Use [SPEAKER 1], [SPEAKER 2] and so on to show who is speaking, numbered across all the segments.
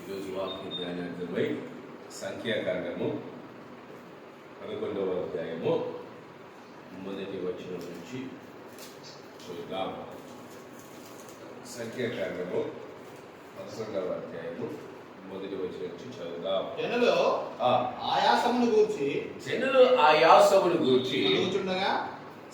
[SPEAKER 1] ఈరోజు వాక్య ధ్యానార్థమై సంఖ్యాకాండము పదకొండవ అధ్యాయము మొదటి వచనం నుంచి చూద్దాం. సంఖ్యాకాండము పదకొండవ అధ్యాయము మొదటి వచనం నుంచి చదువుదాం.
[SPEAKER 2] జనులు ఆయాసమును గూర్చి
[SPEAKER 1] జనులు ఆ యాసమును గూర్చి
[SPEAKER 2] కూర్చుండగా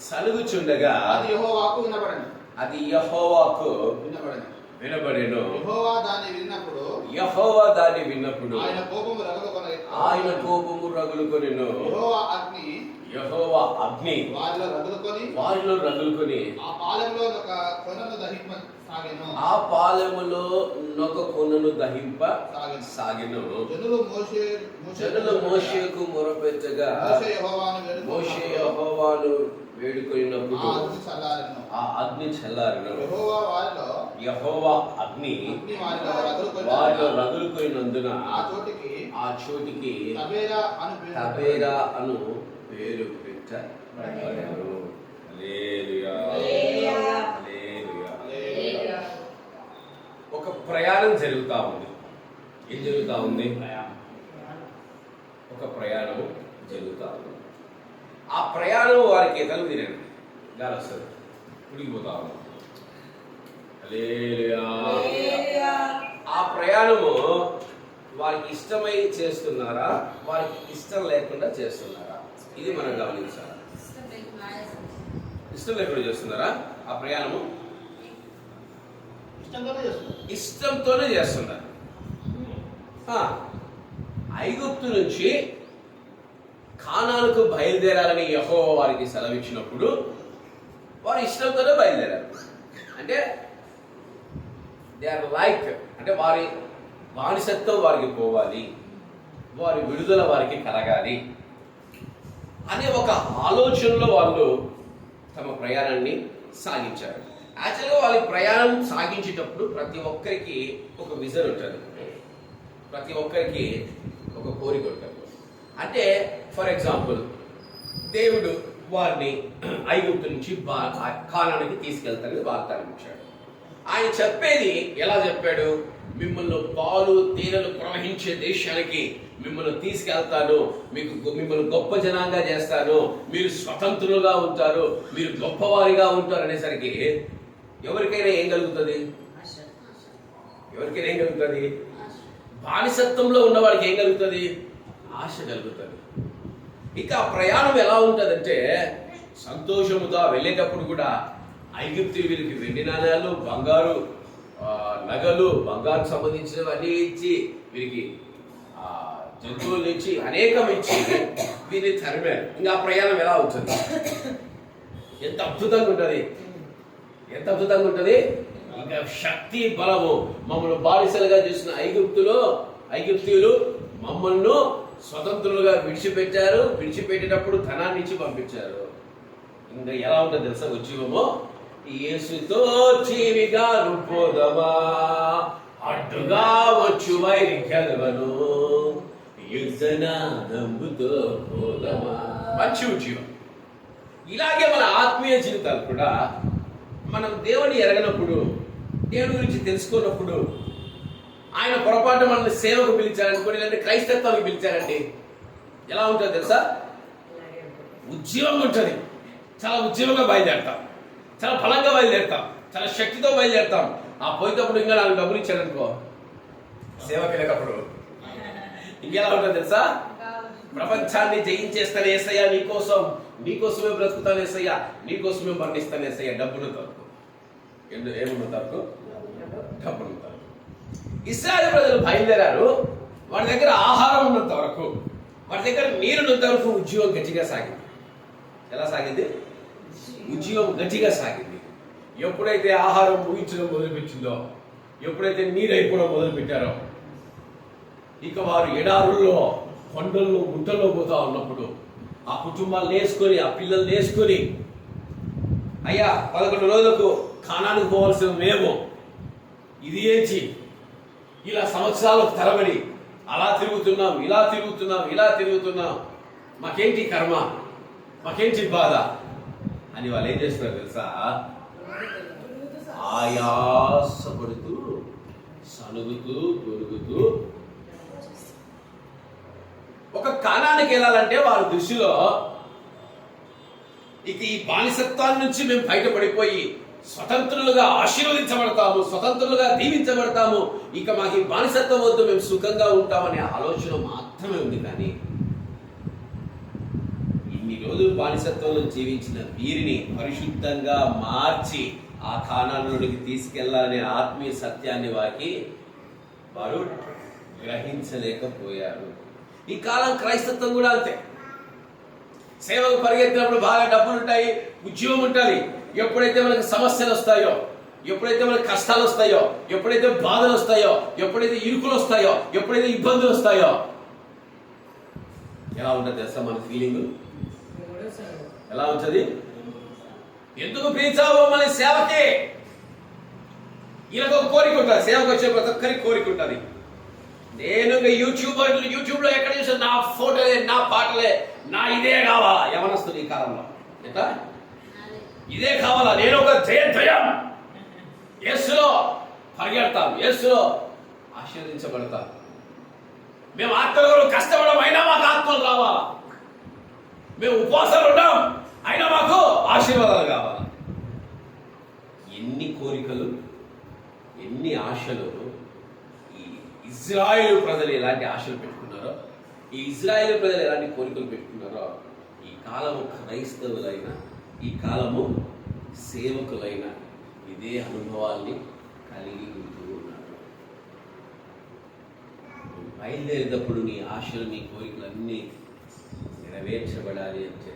[SPEAKER 1] సలుగుచుండగా
[SPEAKER 2] అది యెహోవాకు వినబడను
[SPEAKER 1] అది యహోవాకు
[SPEAKER 2] వినబడను.
[SPEAKER 1] వినబడెను.
[SPEAKER 2] యెహోవా దాన్ని విన్నప్పుడు
[SPEAKER 1] యహోవా దాన్ని విన్నప్పుడు
[SPEAKER 2] ఆయన కోపము రగలుకొన
[SPEAKER 1] ఆయన కోపము రగులుకొనెను.
[SPEAKER 2] యెహోవా అగ్ని
[SPEAKER 1] యహోవా అగ్ని
[SPEAKER 2] వారిలో రగులుకొని
[SPEAKER 1] వారిలో రగులుకొని
[SPEAKER 2] ఆ పాలెంలో ఒక కొనను దహింప సాగెను
[SPEAKER 1] ఆ పాలెములో నొక కొనను దహింప
[SPEAKER 2] సాగెను. జనులు మోషే
[SPEAKER 1] జనులు మోషేకు మొరపెట్టగా
[SPEAKER 2] మోషే యెహోవాను
[SPEAKER 1] మోషే యహోవాను వేడుకొనినప్పుడు ఆ అగ్ని చల్లారిను.
[SPEAKER 2] యెహోవా వారిలో
[SPEAKER 1] యహోవా అగ్ని
[SPEAKER 2] వారిలో రగులుకొని
[SPEAKER 1] వారిలో రగులుకొనినందున
[SPEAKER 2] ఆ చోటికి
[SPEAKER 1] ఆ చోటికి
[SPEAKER 2] తబేరా అని పేరు.
[SPEAKER 1] హల్లెలూయా. ఒక ప్రయాణం జరుగుతా ఉంది. ఏం జరుగుతా ఉంది? ఒక ప్రయాణం జరుగుతా ఉంది. ఆ ప్రయాణం వారికి ఎతలు తినండి గాలి వస్తుంది. ఉడికిపోతా ఉంది హల్లెలూయా.
[SPEAKER 3] హల్లెలూయా.
[SPEAKER 1] ఆ ప్రయాణము వారికి ఇష్టమై చేస్తున్నారా? వారికి ఇష్టం లేకుండా చేస్తున్నారా? ఇది మనం గమనించాలి. ఇష్టం లేకుండా చేస్తున్నారా? ఆ ప్రయాణము?
[SPEAKER 2] ఇష్టంతోనే
[SPEAKER 1] చేస్తున్నారు. ఐగుప్తు నుంచి కానాలకు బయలుదేరాలని యహో వారికి సెలవిచ్చినప్పుడు వారు ఇష్టంతోనే బయలుదేరారు. అంటే దే ఆర్ లైక్ అంటే వారి బానిసత్వం వారికి పోవాలి వారి విడుదల వారికి కలగాలి అనే ఒక ఆలోచనలో వాళ్ళు తమ ప్రయాణాన్ని సాగించారు. యాక్చువల్గా వాళ్ళ ప్రయాణం సాగించేటప్పుడు ప్రతి ఒక్కరికి ఒక విజన్ ఉంటుంది. ప్రతి ఒక్కరికి ఒక కోరిక ఉంటుంది. అంటే ఫర్ ఎగ్జాంపుల్ దేవుడు వారిని ఐగుప్తు నుంచి బా కాలానికి తీసుకెళ్తానని వాగ్దానం ఇచ్చాడు. ఆయన చెప్పేది ఎలా చెప్పాడు? మిమ్మల్ని పాలు తీరలు ప్రవహించే దేశానికి మిమ్మల్ని తీసుకెళ్తాను. మీకు గొ- మిమ్మల్ని గొప్ప జనాంగా చేస్తాను. మీరు స్వతంత్రులుగా ఉంటారు. మీరు గొప్పవారిగా ఉంటారు అనేసరికి ఎవరికైనా ఏం కలుగుతుంది? ఎవరికైనా ఏం కలుగుతుంది? బానిసత్వంలో ఉన్నవాడికి ఏం కలుగుతుంది? ఆశ కలుగుతుంది. ఇక ప్రయాణం ఎలా ఉంటుందంటే సంతోషముతో వెళ్ళేటప్పుడు కూడా ఐగుప్తు వీరికి వెండి నాణ్యాలు బంగారు నగలు బంగారు సంబంధించినవన్నీ ఇచ్చి వీరికి జంతువులు ఇచ్చి అనేకం ఇచ్చి వీరిని తరిమారు. ఇంకా ప్రయాణం ఎలా అవుతుంది? ఎంత అద్భుతంగా ఉంటుంది. ఎంత అద్భుతంగా ఉంటుంది. ఇంకా శక్తి బలము. మమ్మల్ని బానిసలుగా చేసిన ఐగుప్తులో ఐగుప్తీయులు మమ్మల్ని స్వతంత్రులుగా విడిచిపెట్టారు. విడిచిపెట్టేటప్పుడు ధనాన్ని ఇచ్చి పంపించారు. ఇంకా ఎలా ఉంటుంది తెలుసా? ఉద్యమమో యేసుతో జీవిగా పోదమా అడ్డుగా వచ్చు వైరి గెలవను యుద్ధనాదంబుతో పోదమా? మంచి ఉద్యమం ఇలాగే మన ఆత్మీయ జీవితాలు కూడా మనం దేవుని ఎరగనప్పుడు దేవుని గురించి తెలుసుకున్నప్పుడు ఆయన పొరపాటు మనల్ని సేవకు పిలిచారనుకోండి లేదంటే క్రైస్తత్వానికి పిలిచారండి ఎలా ఉంటుంది తెలుసా? ఉద్యమం ఉంటుంది. చాలా ఉద్యమంగా బయలుదేరతాం. చాలా బలంగా బయలుదేరతాం. చాలా శక్తితో బయలుదేరతాం. ఆ పోయేటప్పుడు ఇంకా నాకు డబ్బులు ఇచ్చారనుకో సేవకి వెళ్ళేటప్పుడు. ఇంకెలా ఉంటుంది తెలుసా? ప్రపంచాన్ని జయించేస్తాను ఏసయ్యా నీకోసం. నీకోసమే బ్రతుకుతాను ఏసయ్యా. నీకోసమే మరణిస్తాను ఏసయ్యా. డబ్బులు తరకు ఏమున్న తరకు డబ్బులు ఇస్రాయల్ ప్రజలు బయలుదేరారు. వాడి దగ్గర ఆహారం ఉన్నంత వరకు వాడి దగ్గర నీరున్నంత వరకు ఉద్యోగం గట్టిగా సాగింది. ఎలా సాగింది? ఉద్యోగం గట్టిగా సాగింది. ఎప్పుడైతే ఆహారం ఊహించడం మొదలుపెట్టిందో ఎప్పుడైతే నీరు అయిపోవడం మొదలుపెట్టారో ఇక వారు ఎడారుల్లో కొండల్లో గుంటల్లో పోతా ఉన్నప్పుడు ఆ కుటుంబాలు నేసుకొని ఆ పిల్లలు నేసుకొని అయ్యా పదకొండు రోజులకు ఖానానికి పోవాల్సిన మేము ఇది ఏంచి ఇలా సంవత్సరాలు తరబడి అలా తిరుగుతున్నాం ఇలా తిరుగుతున్నాం ఇలా తిరుగుతున్నాం. మాకేంటి కర్మ? మాకేంటి బాధ? అని వాళ్ళు ఏం చేస్తున్నారు తెలుసా? ఆయాసపడుతూ సనుగుతూ గొరుగుతూ. ఒక కాలానికి వెళ్ళాలంటే వారి దృష్టిలో ఇక ఈ బానిసత్వాల నుంచి మేము బయటపడిపోయి స్వతంత్రులుగా ఆశీర్వదించబడతాము స్వతంత్రులుగా దీవించబడతాము. ఇక మాకు ఈ బానిసత్వం వద్దు మేము సుఖంగా ఉంటామనే ఆలోచన మాత్రమే ఉంది కానీ ఇన్ని రోజులు బానిసత్వంలో జీవించిన వీరిని పరిశుద్ధంగా మార్చి ఆ కానాల్లోనికి తీసుకెళ్ళాలనే ఆత్మీయ సత్యాన్ని వారికి వారు గ్రహించలేకపోయారు. ఈ కాలం క్రైస్తత్వం కూడా అంతే. సేవకు పరిగెత్తినప్పుడు బాగా డబ్బులు ఉంటాయి ఉద్యోగం ఉంటుంది ఎప్పుడైతే మనకు సమస్యలు వస్తాయో ఎప్పుడైతే మనకు కష్టాలు వస్తాయో ఎప్పుడైతే బాధలు వస్తాయో ఎప్పుడైతే ఇరుకులు వస్తాయో ఎప్పుడైతే ఇబ్బందులు వస్తాయో ఎలా ఉంటుంది తెలుసా మన ఫీలింగ్ ఎలా ఉంటుంది? ఎందుకు పిలిచావు మన సేవకి? ఈయనకు ఒక కోరిక ఉంటుంది. సేవకు వచ్చే ప్రతి ఒక్కరికి కోరిక ఉంటుంది. నేను యూట్యూబ్ యూట్యూబర్లు యూట్యూబ్లో ఎక్కడ చూసా నా ఫోటోలే నా పాటలే నా ఇదే కావాలా? యవనస్తులు ఈ కాలంలో. ఎట్లా? ఇదే కావాలా? నేను ఒక జయ ఎస్సులో యేసులో పరిగెడతాం యేసులో ఆశీర్వదించబడతాం మేము ఆత్మలు కష్టపడడం అయినా మాకు ఆత్మలు రావాలా మేము ఉపవాసాలు ఉన్నాం. అయినా మాకు ఆశీర్వాదాలు కావాలి? ఎన్ని కోరికలు ఎన్ని ఆశలు ఈ ఇజ్రాయేల్ ప్రజలు ఎలాంటి ఆశలు పెట్టుకున్నారో ఈ ఇజ్రాయేల్ ప్రజలు ఎలాంటి కోరికలు పెట్టుకున్నారో ఈ కాలం క్రైస్తవులైన ఈ కాలము సేవకులైన ఇదే అనుభవాల్ని కలిగి ఉంటూ ఉన్నారు బయలుదేరేటప్పుడు నీ ఆశలు నీ కోరికలు అన్నీ నెరవేర్చబడాలి అంటే.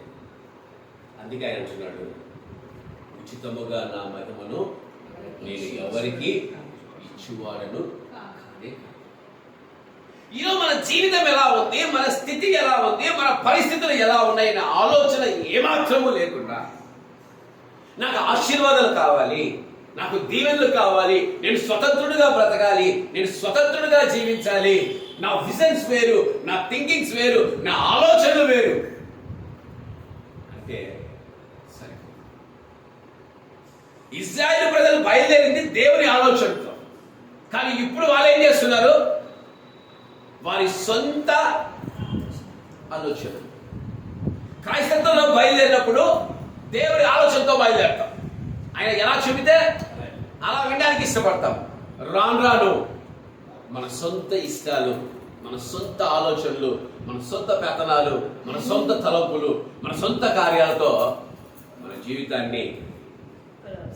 [SPEAKER 1] అందుకే ఆయన అంటున్నాడు ఉచితముగా నా మహిమను నేను ఎవరికి ఇచ్చువాడను కానే ఈరోజు మన జీవితం ఎలా ఉంది మన స్థితి ఎలా ఉంది మన పరిస్థితులు ఎలా ఉన్నాయని ఆలోచన ఏమాత్రము లేకుండా నాకు ఆశీర్వాదాలు కావాలి నాకు దీవెనలు కావాలి నేను స్వతంత్రుడిగా బ్రతకాలి నేను స్వతంత్రుడిగా జీవించాలి. నా విజన్స్ వేరు నా థింకింగ్స్ వేరు నా ఆలోచనలు వేరు. అంటే సరే. ఇజ్రాయెల్ ప్రజలు బయలుదేరింది దేవుని ఆలోచనతో. కానీ ఇప్పుడు వాళ్ళు ఏం చేస్తున్నారు? వారి సొంత ఆలోచన క్రైస్తత్వంలో బయలుదేరినప్పుడు దేవుడి ఆలోచనతో బయలుదేరతాం. ఆయన ఎలా చెబితే అలా వినడానికి ఇష్టపడతాం. రాను రాను మన సొంత ఇష్టాలు మన సొంత ఆలోచనలు మన సొంత పెత్తనాలు మన సొంత తలంపులు మన సొంత కార్యాలతో మన జీవితాన్ని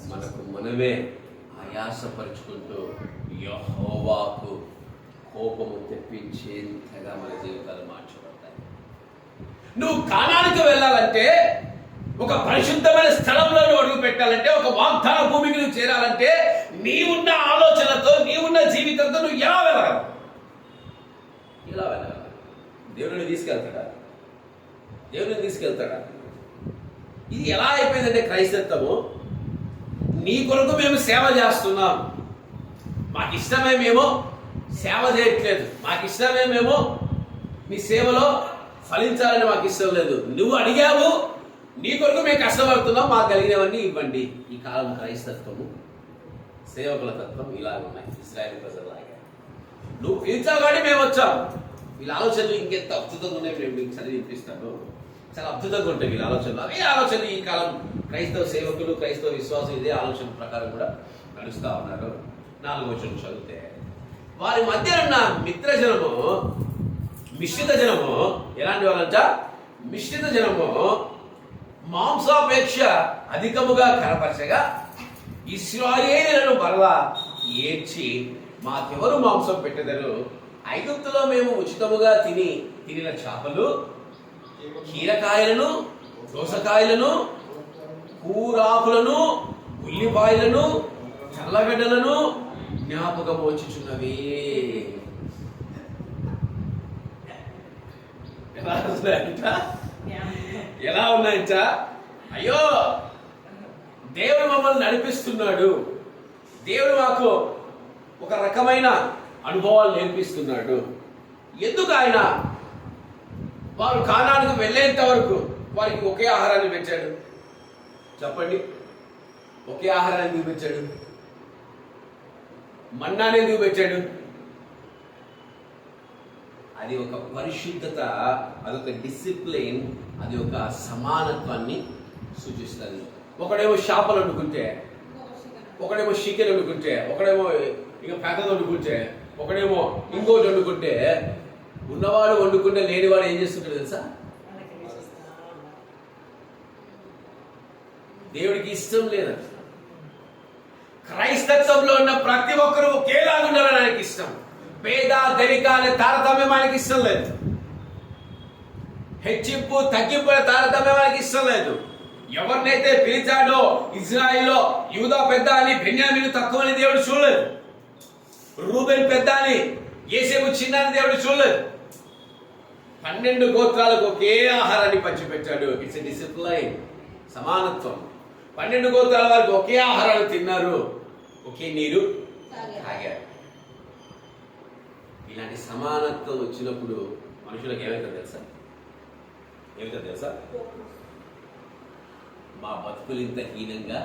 [SPEAKER 1] మనకు మనమే ఆయాసపరుచుకుంటూ యహోవాకు కోపము తెప్పించేంతగా మన జీవితాలు మార్చబడతాయి. నువ్వు కానానికి వెళ్ళాలంటే ఒక పరిశుద్ధమైన స్థలంలో నువ్వు అడుగు పెట్టాలంటే ఒక వాగ్దాన భూమికి నువ్వు చేరాలంటే నీవున్న ఆలోచనతో నీవున్న జీవితంతో నువ్వు ఎలా వెళ్ళగలవు? ఎలా వెళ్ళగలవు. దేవుడిని తీసుకెళ్తాడా? దేవుడిని తీసుకెళ్తాడా? ఇది ఎలా అయిపోయిందంటే క్రైస్తత్వము? నీ కొరకు మేము సేవ చేస్తున్నాం. మాకు ఇష్టమే మేము సేవ చేయట్లేదు. మాకు ఇష్టమే మేము మీ సేవలో ఫలించాలని మాకు ఇష్టం లేదు. నువ్వు అడిగావు నీ కొరకు మేము కష్టపడుతున్నాం మాకు కలిగినవన్నీ ఇవ్వండి. ఈ కాలం క్రైస్తత్వము సేవకుల తత్వం ఇలా ఉన్నాయి ఇస్రాయల్ ప్రజలాగా నువ్వు పిలిచావు కానీ మేము వచ్చాం. వీళ్ళ ఆలోచనలు ఇంకెంత అద్భుతంగా ఉన్నాయి మేము మీకు చదివి చాలా అద్భుతంగా ఉంటాయి వీళ్ళ ఆలోచనలు. అదే ఆలోచనలు ఈ కాలం క్రైస్తవ సేవకులు క్రైస్తవ విశ్వాసం ఇదే ఆలోచన ప్రకారం కూడా నడుస్తూ ఉన్నారు. నాలుగు వచ్చిన చదివితే వారి మధ్య ఉన్న మిత్రజనము మిశ్రిత జనము ఎలాంటి వాళ్ళంట? మిశ్రిత జనము మాంసాపేక్ష అధికముగా కనపరచగా ఇస్రాయేలులను మరలా ఏడ్చి మాకెవరు మాంసం పెట్టెదరు? ఐగుప్తులో మేము ఉచితముగా తిని తినిన చేపలు కీరకాయలను దోసకాయలను కూరాకులను ఉల్లిపాయలను చల్లగడ్డలను జ్ఞాపకం వచ్చుచున్నవి. ఎలా ఎలా ఉన్నాయంట? అయ్యో దేవుడు మమ్మల్ని నడిపిస్తున్నాడు. దేవుడు మాకు ఒక రకమైన అనుభవాలు నేర్పిస్తున్నాడు. ఎందుకు ఆయన? వారు కానానికి వెళ్ళేంత వరకు వారికి ఒకే ఆహారాన్ని పెంచాడు చెప్పండి. ఒకే ఆహారాన్ని చూపించాడు మన్నానే చూపించాడు అది ఒక పరిశుద్ధత అదొక డిసిప్లిన్ అది ఒక సమానత్వాన్ని సూచిస్తుంది. ఒకడేమో చేపలు వండుకుంటే ఒకడేమో చికెన్ వండుకుంటే ఒకడేమో ఇక పెద్దది వండుకుంటే ఒకడేమో ఇంకోటి వండుకుంటే ఉన్నవాడు వండుకుంటే లేనివాడు ఏం చేస్తుంటాడు తెలుసా? దేవుడికి ఇష్టం లేదు క్రైస్తత్వంలో ఉన్న ప్రతి ఒక్కరూ ఒకేలాగా ఉండాలని ఆయనకి ఇష్టం. పేద ధనిక అనే తారతమ్యం ఆయనకి ఇష్టం లేదు. హెచ్చింపు తగ్గింపు అనే తారతమ్యం ఆయనకి ఇష్టం లేదు. ఎవరినైతే పిలిచాడో ఇజ్రాయిల్లో యూదా పెద్ద అని బెన్యామిను తక్కువ అని దేవుడు చూడలేదు. రూబెన్ పెద్ద అని ఏసేపు చిన్న అని దేవుడు చూడలేదు. పన్నెండు గోత్రాలకు ఒకే ఆహారాన్ని పంచిపెట్టాడు. ఇట్స్ డిసిప్లైన్ సమానత్వం. పన్నెండు గోత్రాల వారికి ఒకే ఆహారాన్ని తిన్నారు. ఒకే నీరు తాగారు. ఇలాంటి సమానత్వం వచ్చినప్పుడు మనుషులకు ఏమవుతుంది తెలుసా? ఏమవుతుంది తెలుసా? మా బతుకులు ఇంత హీనంగా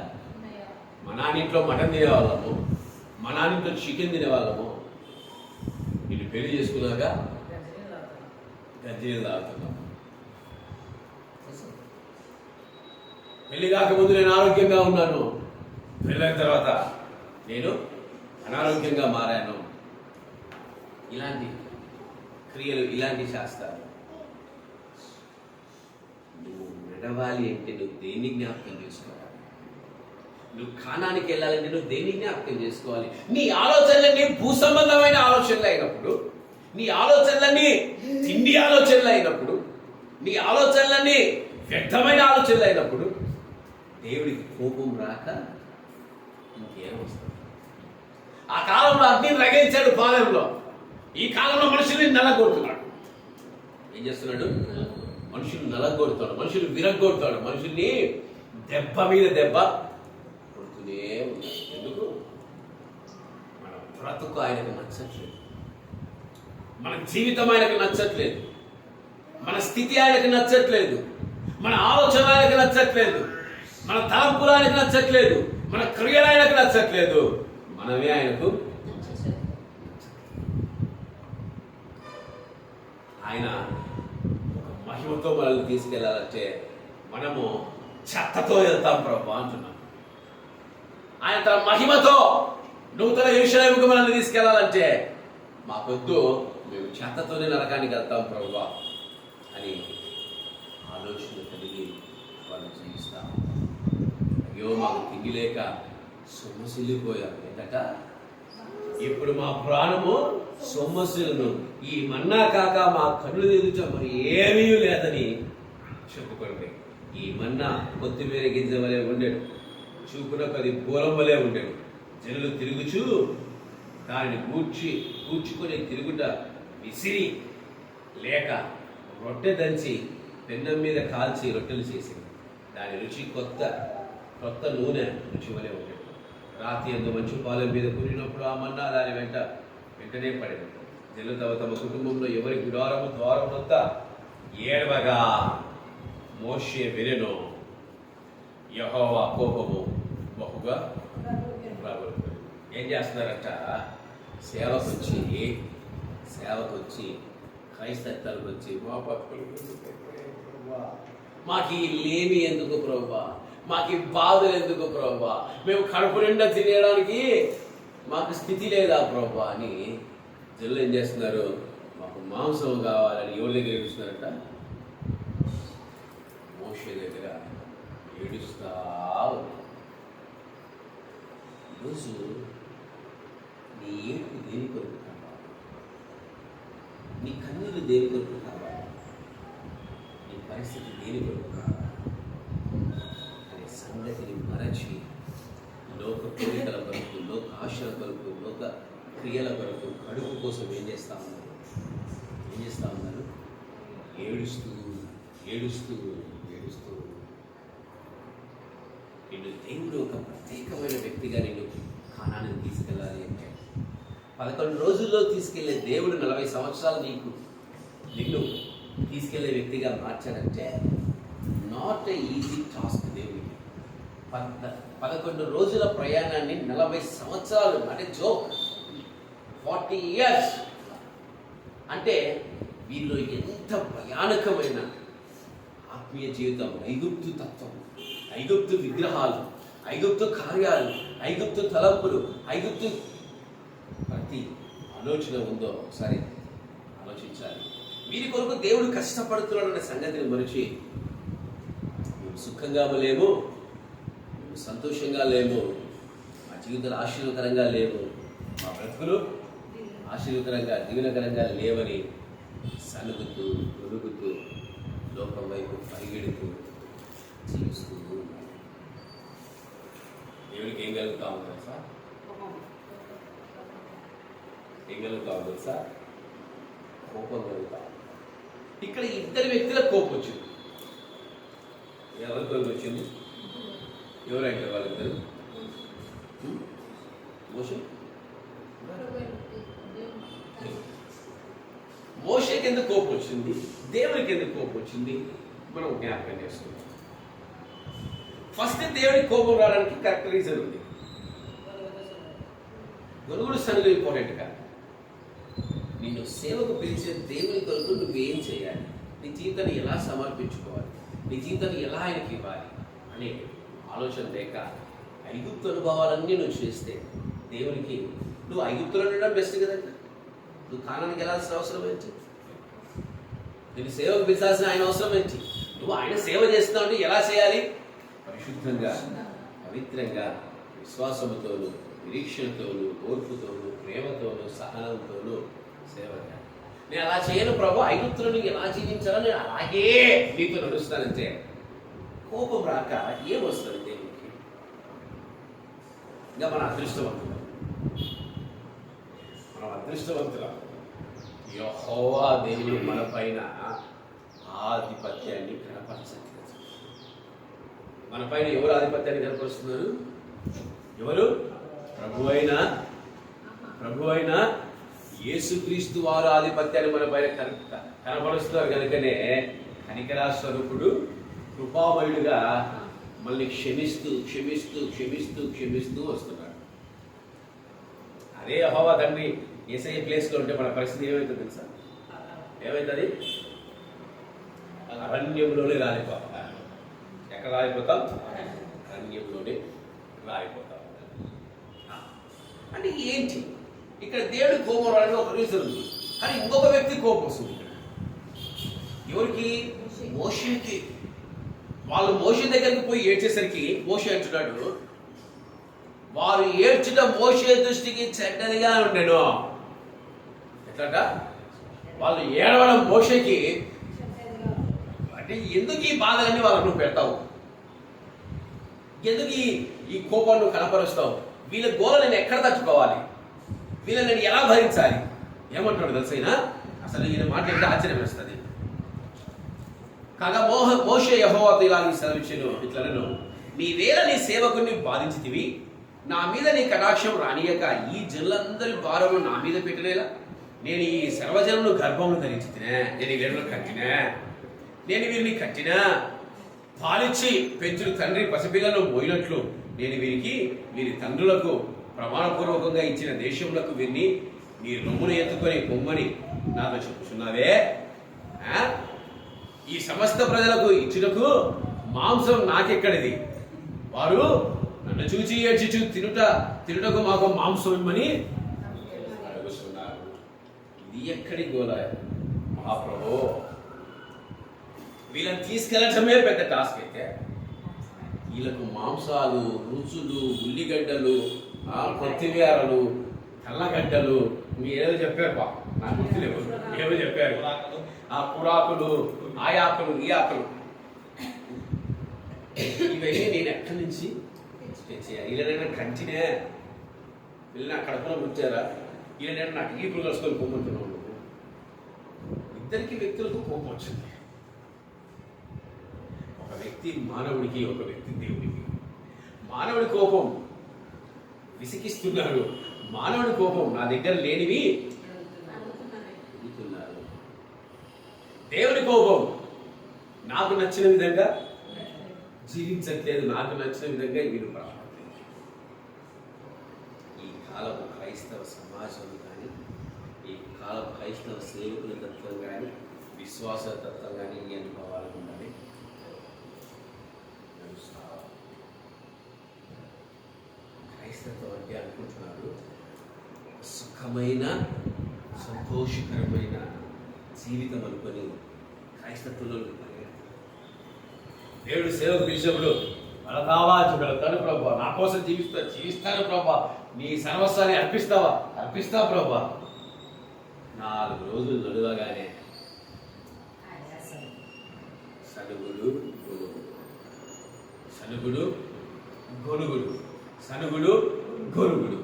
[SPEAKER 1] మన నాన్నింట్లో మటన్ తినేవాళ్ళము మా ఇంట్లో చికెన్ తినేవాళ్ళము వీళ్ళు పెళ్ళి చేసుకున్నాక గజ్జీలు తాగుతున్నాం. పెళ్ళి కాకముందు నేను ఆరోగ్యంగా ఉన్నాను. పెళ్ళైన తర్వాత నేను అనారోగ్యంగా మారాను. ఇలాంటి క్రియలు ఇలాంటి శాస్త్రాలు. నువ్వు నడవాలి అంటే నువ్వు దేన్ని జ్ఞాపకం చేసుకోవాలి? నువ్వు ఖానానికి వెళ్ళాలంటే నువ్వు దేన్ని జ్ఞాపకం చేసుకోవాలి? నీ ఆలోచనలన్నీ భూ సంబంధమైన ఆలోచనలు అయినప్పుడు నీ ఆలోచనలన్నీ తిండి ఆలోచనలు అయినప్పుడు నీ ఆలోచనలన్నీ వ్యర్థమైన ఆలోచనలు అయినప్పుడు దేవుడికి కోపం రాక ఇంకేం వస్తుంది? ఆ కాలంలో అగ్ని రగించాడు పాలెంలో. ఈ కాలంలో మనుషుల్ని నలగొడుతున్నాడు ఏం చేస్తున్నాడు? మనుషులు నలగొడతాడు మనుషులు విరగొడతాడు మనుషుల్ని దెబ్బ మీద దెబ్బ కొడుతూనే ఎందుకు? మన బ్రతుకు ఆయనకు నచ్చట్లేదు. మన జీవితం ఆయనకు నచ్చట్లేదు. మన స్థితి ఆయనకు నచ్చట్లేదు. మన ఆలోచన ఆయనకు నచ్చట్లేదు. మన తలంపులు ఆయనకు నచ్చట్లేదు. మన క్రియలు ఆయనకు నచ్చట్లేదు. మనమే ఆయనకు ఆయన ఒక మహిమతో మనల్ని తీసుకెళ్ళాలంటే మనము చెత్తతో వెళ్తాం ప్రభు అంటున్నాం ఆయన తన మహిమతో నూతన విషయంకు మనల్ని తీసుకెళ్ళాలంటే మాకొద్దు మేము చెత్తతోనే నరకానికి వెళ్తాం ప్రభు అని ఆలోచన కలిగి వాళ్ళు జీవిస్తాం అయ్యో మాకు తిండి లేక సొమ్మసిల్లిపోయాం ఏంటట? ఇప్పుడు మా ప్రాణము సొమ్మసిల్లును. ఈ మన్నా కాక మా కన్నులు ఎదుట మరి ఏమీ లేదని చెప్పుకోండి. ఈ మన్నా కొత్తిమీర గింజ వలె ఉండేడు చూపునకు అది పూలం వలె ఉండేడు జనులు తిరుగుచూ దానిని కూర్చి కూర్చుకొని తిరుగుట విసిరి లేక రొట్టె దంచి పెన్నం మీద కాల్చి రొట్టెలు చేసింది. దాని రుచి కొత్త కొత్త నూనె రుచి వలె ఉండేది రాతి ఎందు మంచు పాలెం మీద కూరినప్పుడు ఆ మన్నా దాని వెంట వెంటనే పడింది. జనులు తమ తమ కుటుంబంలో ఎవరి గుడారము వద్ద ఏడవగా మోషే వెరెను. యహోవా కోపము బహుగా ఏం చేస్తున్నారంట? సేవకు వచ్చి సేవకు వచ్చి క్రైస్తత్వాలకు వచ్చి మా భక్తులు మాకు లేమి ఎందుకు ప్రభా? మాకు ఈ బాధలు ఎందుకు ప్రభా? మేము కడుపు నిండా తినేయడానికి మాకు స్థితి లేదా ప్రభా అని జల్లు ఏం చేస్తున్నారు? మాకు మాంసం కావాలని ఎవరి దగ్గర ఏడుస్తున్నారట? మోషే దగ్గర ఏడుస్తా ఉంది. ఈరోజు నీ ఏడుపు దేని కొరకు కావాలి నీ కన్నులు దేని కొరకు కావాలి నీ పరిస్థితి దేని కొరకు కావాలి అనే సంగతిని లోక కోరికల కొరకు లోక ఆశల కొరకు లోక క్రియల కొరకు కడుపు కోసం ఏం చేస్తా ఉన్నారు? ఏం చేస్తా ఉన్నారు? ఏడుస్తూ ఏడుస్తూ ఏడుస్తూ. నిన్ను దేవుడు ఒక ప్రత్యేకమైన వ్యక్తిగా నిన్ను ఖానాన్ని తీసుకెళ్ళాలి అంటే పదకొండు రోజుల్లో తీసుకెళ్ళే దేవుడు నలభై సంవత్సరాలు నీకు నిన్ను తీసుకెళ్ళే వ్యక్తిగా మార్చాడంటే నాట్ ఏ ఈజీ టాస్క్ దేవుడు పదకొండు రోజుల ప్రయాణాన్ని నలభై సంవత్సరాలు అంటే జోక్ ఫార్టీ ఇయర్స్. అంటే వీళ్ళు ఎంత భయానకమైన ఆత్మీయ జీవితం ఐగుప్తు తత్వం ఐగుప్తు విగ్రహాలు ఐగుప్తు కార్యాలు ఐగుప్తు తలంపులు ఐగుప్తు ప్రతి ఆలోచన ఉందో ఒకసారి ఆలోచించాలి. వీరి కొరకు దేవుడు కష్టపడుతున్నాడన్న సంగతిని మరిచి మేము సుఖంగా లేము సంతోషంగా లేవు. మా జీవితాలు ఆశీర్వకరంగా లేవు. మా బ్రతుకులు ఆశీర్వకరంగా దీవెనకరంగా లేవని సనుగుతూ ఉరుగుతూ లోకం వైపు పరిగెడుతూ జీవిస్తూ ఉన్నారు దేవుడికి ఏం కలుగుతా ఉంది సార్ ఏం కలుగుతా ఉంది సార్ కోపం కలుగుతా. ఇక్కడ ఇద్దరు వ్యక్తులకు కోపం వచ్చింది. ఎవరి కోపం వచ్చింది? ఎవరైతే వాళ్ళిద్దరు? హ్మ్? మోషే? మోషేకి ఎందుకు కోపం వచ్చింది దేవునికి ఎందుకు కోపం వచ్చింది మనం జ్ఞాపకం చేసుకుందాం. ఫస్ట్ దేవుడికి కోపం రావడానికి కరెక్ట్ రీజన్ ఉంది. గొనుగుడు సనులు ఇంపార్టెంట్ కాదు నిన్ను సేవకు పిలిచే దేవుని కొరకు నువ్వేం చేయాలి? నీ జీవితాన్ని ఎలా సమర్పించుకోవాలి? నీ జీవితాన్ని ఎలా ఆయనకి ఇవ్వాలి? అనే ఆలోచన లేక ఐగుప్తు అనుభవాలన్నీ నువ్వు చేస్తే దేవునికి నువ్వు ఐగుప్తులో ఉండడం బెస్ట్ కదండి? నువ్వు కాలానికి వెళ్ళాల్సిన అవసరం ఏంటి? నేను సేవకు పిలిచాల్సిన ఆయన అవసరం ఏంటి? నువ్వు ఆయన సేవ చేస్తున్నావు ఎలా చేయాలి? పరిశుద్ధంగా పవిత్రంగా విశ్వాసముతోను నిరీక్షణతోను ఓర్పుతోను ప్రేమతోను సహనంతోను సేవ నేను అలా చేయను ప్రభు ఐగుప్తులను ఎలా జీవించాలో నేను అలాగే నీతో నడుస్తానంటే కోపం రాక ఏమొస్తుంది ఇంకా మన అదృష్టవంతులం. మనం అదృష్టవంతులం. యహోవా దేవుడు మన పైన ఆధిపత్యాన్ని కనపరచట్లేదు. మన పైన ఎవరు ఆధిపత్యాన్ని కనపరుస్తున్నారు? ఎవరు? ప్రభు అయిన ప్రభు అయిన యేసుక్రీస్తు వారు ఆధిపత్యాన్ని మన పైన కన- కనపరుస్తున్నారు. కనుకనే కనికరా స్వరూపుడు కృపామయుడుగా మనల్ని క్షమిస్తూ క్షమిస్తూ క్షమిస్తూ క్షమిస్తూ వస్తున్నాడు. అదే అహోవా తండ్రి ఏసఐ ప్లేస్లో ఉంటే మన పరిస్థితి ఏమవుతుంది తెలుసా? ఏమవుతుంది అరణ్యంలోనే రాలిపోతాం. ఎక్కడ రాలిపోతాం? అరణ్యంలోనే రాలిపోతాం. అంటే ఏంటి? ఇక్కడ దేవుడి కోపం రావడానికి ఒక రీజన్ ఉంది. కానీ ఇంకొక వ్యక్తి కోపం వస్తుంది ఇక్కడ. ఎవరికి? మోషేకి. వాళ్ళు మోషే దగ్గరికి పోయి ఏడ్చేసరికి మోషే అంటున్నాడు వారు ఏడ్చిన మోషే దృష్టికి చెడ్డదిగా ఉండేను. ఎట్లట? వాళ్ళు ఏడవడం మోషేకి అంటే ఎందుకు ఈ బాధలన్నీ వాళ్ళకు నువ్వు పెడతావు? ఎందుకు ఈ ఈ కోపాన్ని నువ్వు కనపరుస్తావు? వీళ్ళ గోల నేను ఎక్కడ తట్టుకోవాలి? వీళ్ళని నేను ఎలా భరించాలి? ఏమంటాడు తెలుసైనా అసలు ఈయన మాట ఆశ్చర్యం వేస్తుంది. కాగా మోహ మోషే యహోవాత ఇలా నీ సెలవిచ్చాను ఇట్లను నీవేళ నీ సేవకుని బాధించితివి. నా మీద నీ కటాక్షం రానియక ఈ జనులందరి భారము నా మీద పెట్టలేలా? నేను ఈ సర్వజనులు గర్భమును ధరించితినే. నేను ఈ వేరును కట్టినా. నేను వీరిని కట్టినా. పాలిచ్చి పెంచుడు తండ్రి పసిపిల్లలు పోయినట్లు నేను వీరికి వీరి తండ్రులకు ప్రమాణపూర్వకంగా ఇచ్చిన దేశములకు వీరిని నీ రొమ్మును ఎత్తుకొని పొమ్మని నాతో చెప్పుచున్నావే. ఈ సమస్త ప్రజలకు ఇచ్చుటకు మాంసం నాకెక్కడిది? వారు నన్ను చూచి ఏడ్చిచు తినుట తినుటకు మాకు మాంసం ఇమ్మని అడుగుతున్నారు ఇది ఎక్కడి గోల మహాప్రభు వీళ్ళని తీసుకెళ్ళటమే పెద్ద టాస్క్ అయితే. వీళ్ళకు మాంసాలు రుచులు ఉల్లిగడ్డలు ఆ, కొత్తిమీరలు తెల్లగడ్డలు ఏదో చెప్పారు బా నాకు గుర్తులేవు ఏదో చెప్పారు. ఆ కురాకులు ఆయాకులు ఈ ఆకులు ఇవన్నీ నేను ఎక్కడి నుంచి తెచ్చేయాలి కంచినే కంటినే కడపలో ముంచారా వీళ్ళనైనా నాకు ఈపులు కలుసుకొని పొమ్మంటున్నావు నువ్వు. ఇద్దరికి వ్యక్తులకు కోపం వచ్చింది. ఒక వ్యక్తి మానవుడికి ఒక వ్యక్తి దేవుడికి. మానవుడి కోపం విసికిస్తున్నాడు. మానవుడి కోపం నా దగ్గర లేనివి అడుగుతున్నారు దేవుని కోపం నాకు నచ్చిన విధంగా జీవించట్లేదు నాకు నచ్చిన విధంగా వీరు ప్రవర్తించట్లేదు. ఈ కాలపు క్రైస్తవ సమాజం కానీ ఈ కాలపు క్రైస్తవ సేవకుల తత్వం కానీ విశ్వాస తత్వం కానీ ఈ అనుభవాలు ఉండాలి నడుస్తా. అంటే అనుకుంటున్నాడు సుఖమైన సంతోషకరమైన జీవితం అనుకొని క్రైస్తత్వంలో దేవుడు సేవకు పిలిచినప్పుడు వెళతావా వెళతాను ప్రభా నా కోసం జీవిస్తా జీవిస్తాను ప్రభా నీ సర్వస్వాన్ని అర్పిస్తావా అర్పిస్తా ప్రభా. నాలుగు రోజులు నడువగానే సనుగుడు సనుగుడు గొనుగుడు సనుగుడు గొనుగుడు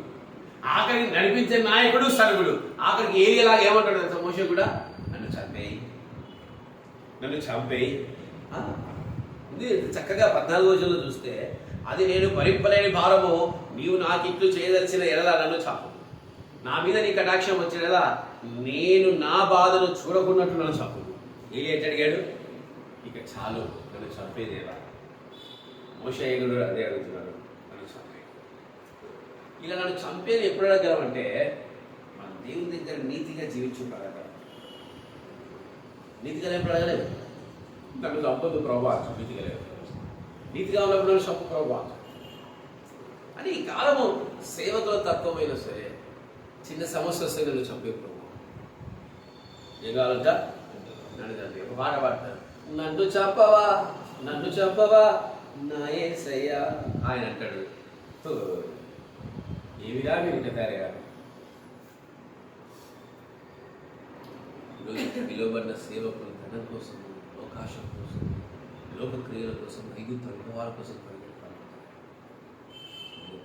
[SPEAKER 1] ఆఖరికి నడిపించే నాయకుడు సనుగుడు ఆఖరికి ఏరియాలాగా ఏమంటాడు తెలుసా కూడా? నన్ను చంపేయి. నన్ను చంపేయి. ఇది చక్కగా పద్నాలుగు రోజుల్లో చూస్తే అది నేను భరింపలేని భారము. నీవు నాకు ఇట్లు చేయదలిచిన ఎడలా నన్ను చంపు. నా మీద నీ కటాక్షం వచ్చిన ఎడలా నేను నా బాధను చూడకున్నట్టు నన్ను చంపు. ఏలి ఏంటి అడిగాడు? ఇక చాలు నన్ను చంపేదేవా ఎలా అదే అడుగుతున్నాడు? నన్ను చంపే ఇలా నన్ను చంపేది ఎప్పుడు అడగలమంటే మన దేవుని దగ్గర నీతిగా జీవించుకుంటారు నీతిగా ఎప్పుడు అడగలేదు. నన్ను చంపదు ప్రభా నీతిగా లేదు. నీతిగా ఉన్నప్పుడు చంపు ప్రభా అని ఈ కాలము సేవకుల తత్వమైనా సరే చిన్న సమస్య వస్తే నన్ను చంపే ప్రభు ఏం కావాలంట? నన్ను చంపే. ఒక పాట పాడతారు. నన్ను చంపవా? నన్ను చంపవా? నా ఏసయ్యా? ఆయన అంటాడు. "ఓ, ఏమిరా మీరు తయారయ్యారు ఈరోజు పిలువబడిన సేవకులు ధనం కోసం అవకాశం కోసం లోక క్రియల కోసం ఐగుప్తు అనుభవాల కోసం పరిగెత్తాలి.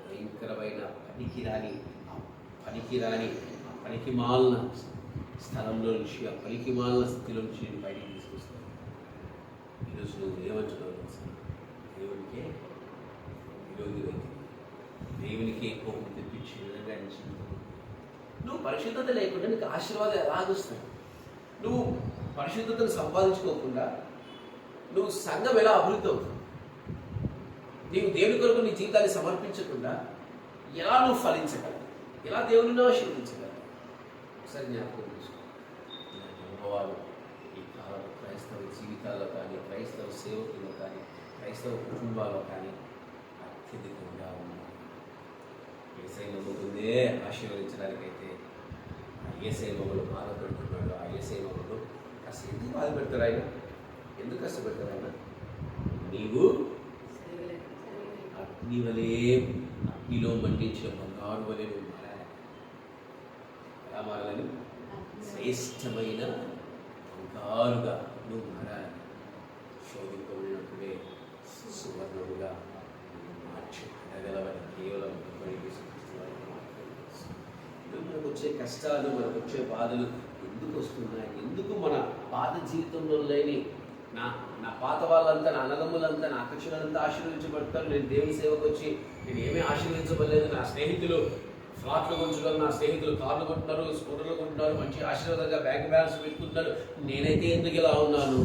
[SPEAKER 1] భయంకరమైన పనికి రాని ఆ పనికిరాని ఆ పనికి మాలిన స్థలంలో నుంచి ఆ పనికి మాలిన స్థితిలో నుంచి నేను బయటికి తీసుకొస్తాను. ఈరోజు నువ్వు ఏమంటున్నావు దేవునికే విరోధి దేవునికి కోపం తెప్పించే విధంగా నీ నువ్వు పరిశుద్ధత లేకుండా నీకు ఆశీర్వాదం ఎలాగొస్తాయి? నువ్వు పరిశుద్ధతను సంపాదించుకోకుండా నువ్వు సంఘం ఎలా అభివృద్ధి అవుతుంది? నీవు దేవుని కొరకు నీ జీవితాన్ని సమర్పించకుండా ఎలా నువ్వు ఫలించగలవు? ఎలా దేవుని ఆశీర్వదించగలవు? ఒకసారి జ్ఞాపకం చేసుకో. అనుభవాలు ఈ కాలం క్రైస్తవ జీవితాల్లో కానీ క్రైస్తవ సేవకుల్లో కానీ క్రైస్తవ కుటుంబాల్లో కానీ అత్యధికంగా ఉన్నాయి ఏసై నమ్ముతుందే ఆశీర్వదించడానికైతే ఆ ఏసై మమ్మల్ని బాధపెడుతున్నాడు ఆ ఏసై మమ్మల్ని కాస్త ఎందుకు బాధ పెడతాడు ఆయన? ఎందుకు కష్టపెడతారు ఆయన? నీవు అగ్ని వలే అగ్నిలో మండించిన బంగారు వలె నువ్వు మారాలి. ఎలా మారాలని? శ్రేష్టమైన బంగారుగా నువ్వు మారాలి. శోధింపబడినప్పుడే సువర్ణముగా మార్చి అడగలవని కేవలం ప్రభువైన యేసుక్రీస్తు వారి మాత్రమే తెలుసు. ఇప్పుడు మనకు వచ్చే కష్టాలు మనకు వచ్చే బాధలు ఎందుకు వస్తున్నాయి? ఎందుకు మన పాత జీవితంలో లేని నా నా పాత వాళ్ళంతా నా అన్నదమ్ములంతా నా అక్షరాలంతా ఆశీర్వించబడతారు నేను దేవుని సేవకు వచ్చి నేను ఏమీ ఆశీర్వించబడలేదు నా స్నేహితులు ఫ్లాట్లు కొంటున్నారు నా స్నేహితులు కార్లు కొంటున్నారు స్కూటర్లు కొంటున్నారు మంచి ఆశీర్వాదంగా బ్యాంక్ బ్యాలెన్స్ పెట్టుకుంటున్నారు. నేనైతే ఎందుకు ఇలా ఉన్నాను?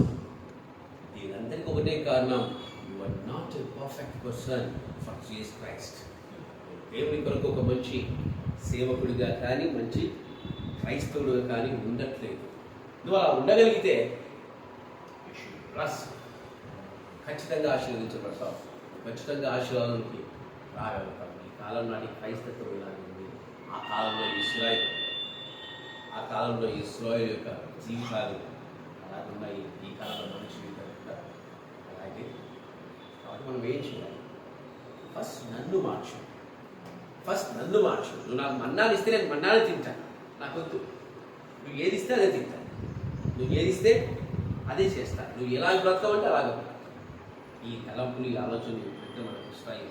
[SPEAKER 1] దీనందరికీ ఒకటే కారణం. You are not a perfect person for Jesus Christ దేవుని కొరకు ఒక మంచి సేవకుడిగా కానీ మంచి క్రైస్తవుడుగా కానీ ఉండట్లేదు. నువ్వు అలా ఉండగలిగితే రస్ ఖచ్చితంగా ఆశీర్వదించబడతావు. ఖచ్చితంగా ఆశీర్వాదానికి రాగలుగుతావు. ఈ కాలం నాటి క్రైస్తత్వం ఇలాగే ఉంది. ఆ కాలంలో ఇస్రాయల్ ఆ కాలంలో ఇస్రాయల్ యొక్క జీవితాలు అలాగున్నాయి ఈ కాలంలో మన జీవితాలు అలాగే. కాబట్టి మనం ఏం చేయాలి? ఫస్ట్ నన్ను మార్చు. ఫస్ట్ నన్ను మార్చు. నువ్వు నాకు మన్నాలు ఇస్తే నేను మన్నాలు తింటాను నాకు వద్దు నువ్వు ఏది ఇస్తే అదే తింటాను నువ్వు ఏది ఇస్తే అదే చేస్తాను నువ్వు ఎలా బ్రతకమంటే అలాగ ఈ తలంపులు ఈ ఆలోచనలు ఎప్పుడైతే మనకు వస్తాయి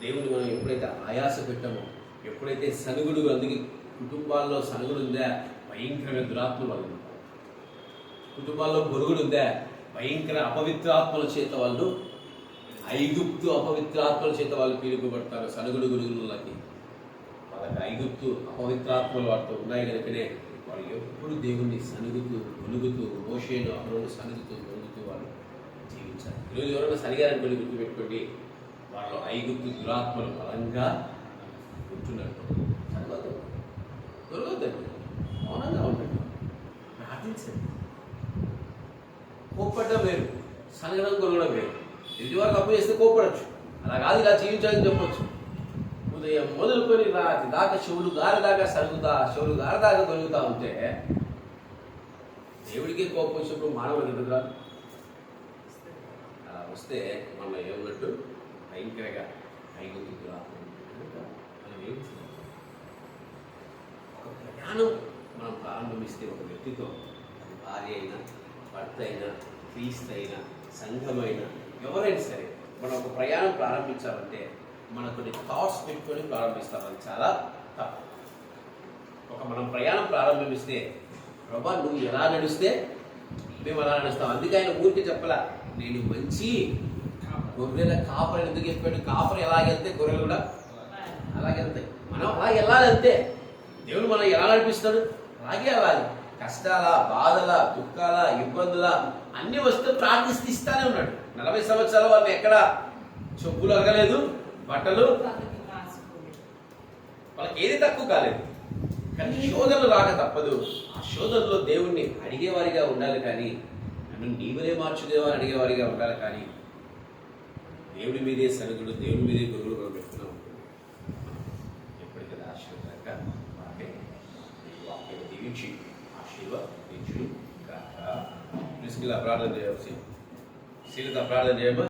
[SPEAKER 1] దేవుని మనం ఎప్పుడైతే ఆయాస పెట్టామో ఎప్పుడైతే సనుగుడు అందుకే కుటుంబాల్లో సనుగుడు ఉందా? భయంకరమైన దురాత్మ వాళ్ళు కుటుంబాల్లో బొరుగుడు ఉందా? భయంకర అపవిత్రాత్మల చేత వాళ్ళు ఐగుప్తు అపవిత్రాత్మల చేత వాళ్ళు పీడిపబడతారు. సనుగుడు గురుగులకి. వాళ్ళకి ఐగుప్తు అపవిత్రాత్మలు వాటితో ఉన్నాయి కనుకనే వాళ్ళు ఎప్పుడు దేవుణ్ణి సనుగుతూ ఒలుగుతూ మోషేను అహరోను సనుగుతూ ఒలుగుతూ వాళ్ళు జీవించాలి. ఈరోజు ఎవరైనా సరిగారనుకోండి గుర్తుపెట్టుకోండి. వాళ్ళు ఐగుప్తు దురాత్మలు బలంగా ఉంటున్నట్టు తర్వాత దొరకదండి మౌనంగా ఉండండి ప్రార్థించండి. కోప్పడం వేరు. సనగడం కొనడం వేరు. ఎదుటి వారు అప్పు చేస్తే కోపడచ్చు అలా కాదు ఇలా జీవించాలని చెప్పొచ్చు. ఉదయం మొదలుకొని రాత్రి దాకా శివుడు గారి దాకా సరుగుతా శివుడు గారి దాకా తొలుగుతా ఉంటే దేవుడికి కోపం వచ్చినప్పుడు మానవుడు ఎందుకు రాదు అలా వస్తే మనం ఏమన్నట్టు? భయంకరంగా భయంకరంగా మనం ఏం ఒక ప్రయాణం మనం ప్రారంభమిస్తే ఒక వ్యక్తితో అది భార్య అయినా భర్త అయినా క్రీస్తు అయినా సంఘమైనా ఎవరైనా సరే మనం ఒక ప్రయాణం ప్రారంభించాలంటే మన కొన్ని థాట్స్ పెట్టుకొని ప్రారంభిస్తామని చాలా తప్పు. ఒక మనం ప్రయాణం ప్రారంభిస్తే ప్రభా నువ్వు ఎలా నడిస్తే మేము అలా నడుస్తాం. అందుకే ఆయన ఊరికి చెప్పలా నేను మంచి గొర్రెల కాపర ఎందుకు చెప్పాడు కాపర ఎలాగెళ్తే గొర్రెలు కూడా అలాగెళ్తాయి మనం అలా వెళ్ళాలంతే దేవుడు మనం ఎలా నడిపిస్తాడు? అలాగే వెళ్ళాలి. కష్టాల బాధల దుఃఖాల ఇబ్బందుల అన్ని వస్తే ప్రార్థిస్తూ ఇస్తానే ఉన్నాడు. నలభై సంవత్సరాల వాళ్ళు ఎక్కడ చెప్పులు అరగలేదు బట్టలు? వాళ్ళకి ఏది తక్కువ కాలేదు. కానీ శోధనలు రాక తప్పదు. ఆ శోధనలో దేవుణ్ణి అడిగేవారిగా ఉండాలి కానీ నన్ను నీవలే మార్చుదేవా అని అడిగేవారిగా ఉండాలి కానీ దేవుడి మీదే సరుగుడు దేవుడి మీదే గురువులు కూడా పెట్టుకున్నాం. ఎప్పటికీ ఆశీర్వదక వాకే వాక్యం దీవించి కాక ప్రిస్కిలా ప్రార్థన చేయవలసి Siga da prada da